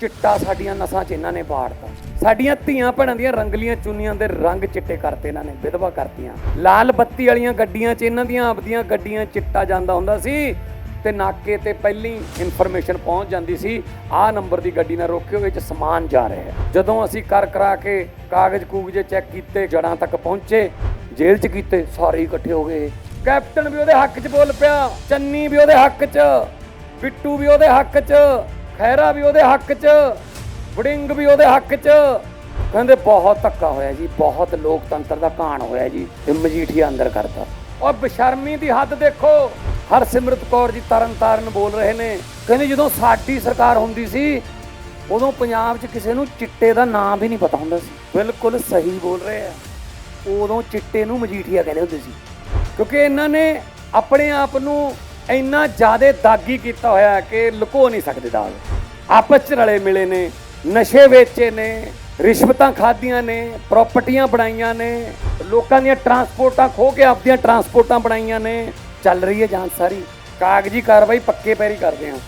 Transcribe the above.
ਚਿੱਟਾ ਸਾਡੀਆਂ ਨਸਾਂ 'ਚ ਇਹਨਾਂ ਨੇ ਬਾੜਤਾ ਸਾਡੀਆਂ ਧੀਆਂ ਭੈਣਾਂ ਦੀਆਂ ਰੰਗਲੀਆਂ ਚੁੰਨੀਆਂ ਦੇ ਰੰਗ ਚਿੱਟੇ ਕਰਤੇ ਇਹਨਾਂ ਨੇ, ਵਿਧਵਾ ਕਰਤੀਆਂ। ਲਾਲ ਬੱਤੀ ਵਾਲੀਆਂ ਗੱਡੀਆਂ 'ਚ ਇਹਨਾਂ ਦੀਆਂ ਆਪਦੀਆਂ ਗੱਡੀਆਂ ਚਿੱਟਾ ਜਾਂਦਾ ਹੁੰਦਾ ਸੀ ਤੇ ਨਾਕੇ ਤੇ ਪਹਿਲੀ ਇਨਫੋਰਮੇਸ਼ਨ ਪਹੁੰਚ ਜਾਂਦੀ ਸੀ, ਆਹ ਨੰਬਰ ਦੀ ਗੱਡੀ ਨਾਲ ਰੋਕਿਓ ਵਿੱਚ ਸਮਾਨ ਜਾ ਰਿਹਾ ਹੈ। ਜਦੋਂ ਅਸੀਂ ਕਰ ਕਰਾ ਕੇ ਕਾਗਜ਼ ਕੂਗਜ਼ੇ ਚੈੱਕ ਕੀਤੇ ਜੜਾਂ ਤੱਕ ਪਹੁੰਚੇ, ਜੇਲ੍ਹ 'ਚ ਕੀਤੇ, ਸਾਰੇ ਇਕੱਠੇ ਹੋ ਗਏ। ਕੈਪਟਨ ਵੀ ਉਹਦੇ ਹੱਕ 'ਚ ਬੋਲ ਪਿਆ, ਚੰਨੀ ਵੀ ਉਹਦੇ ਹੱਕ 'ਚ, ਬਿੱਟੂ ਵੀ ਉਹਦੇ ਹੱਕ 'ਚ ਖੈਰਾ ਵੀ ਉਹਦੇ ਹੱਕ 'ਚ, ਵੜਿੰਗ ਵੀ ਉਹਦੇ ਹੱਕ 'ਚ। ਕਹਿੰਦੇ ਬਹੁਤ ਧੱਕਾ ਹੋਇਆ ਜੀ, ਬਹੁਤ ਲੋਕਤੰਤਰ ਦਾ ਘਾਣ ਹੋਇਆ ਜੀ, ਤੇ ਮਜੀਠੀਆ ਅੰਦਰ ਕਰਤਾ। ਔਰ ਬਸ਼ਰਮੀ ਦੀ ਹੱਦ ਦੇਖੋ, ਹਰਸਿਮਰਤ ਕੌਰ ਜੀ ਤਰਨ ਤਾਰਨ ਬੋਲ ਰਹੇ ਨੇ। ਕਹਿੰਦੇ ਜਦੋਂ ਸਾਡੀ ਸਰਕਾਰ ਹੁੰਦੀ ਸੀ, ਉਦੋਂ ਪੰਜਾਬ 'ਚ ਕਿਸੇ ਨੂੰ ਚਿੱਟੇ ਦਾ ਨਾਮ ਵੀ ਨਹੀਂ ਪਤਾ ਹੁੰਦਾ ਸੀ। ਬਿਲਕੁਲ ਸਹੀ ਬੋਲ ਰਹੇ ਆ। ਉਦੋਂ ਚਿੱਟੇ ਨੂੰ ਮਜੀਠੀਆ ਕਹਿੰਦੇ ਹੁੰਦੇ ਸੀ। ਕਿਉਂਕਿ ਇਹਨਾਂ ਨੇ ਆਪਣੇ ਆਪ ਨੂੰ ਇੰਨਾ ਜ਼ਿਆਦਾ ਦਾਗੀ ਕੀਤਾ ਹੋਇਆ ਕਿ ਲੁਕੋ ਨਹੀਂ ਸਕਦੇ ਦਾਗ। ਆਪਸ ਚ ਰਲੇ ਮਿਲੇ ਨੇ, ਨਸ਼ੇ ਵੇਚੇ ਨੇ, ਰਿਸ਼ਵਤਾਂ ਖਾਧੀਆਂ ਨੇ ਪ੍ਰਾਪਰਟੀਆਂ ਬਣਾਈਆਂ ਨੇ, ਲੋਕਾਂ ਦੀਆਂ ਟਰਾਂਸਪੋਰਟਾਂ ਖੋ ਕੇ ਆਪਦੀਆਂ ਟਰਾਂਸਪੋਰਟਾਂ ਬਣਾਈਆਂ ਨੇ, ਚੱਲ ਰਹੀ ਹੈ ਜਾਂਚ ਸਾਰੀ। ਕਾਗਜ਼ੀ ਕਾਰਵਾਈ ਪੱਕੇ ਪੈਰੀ ਕਰਦੇ ਹਾਂ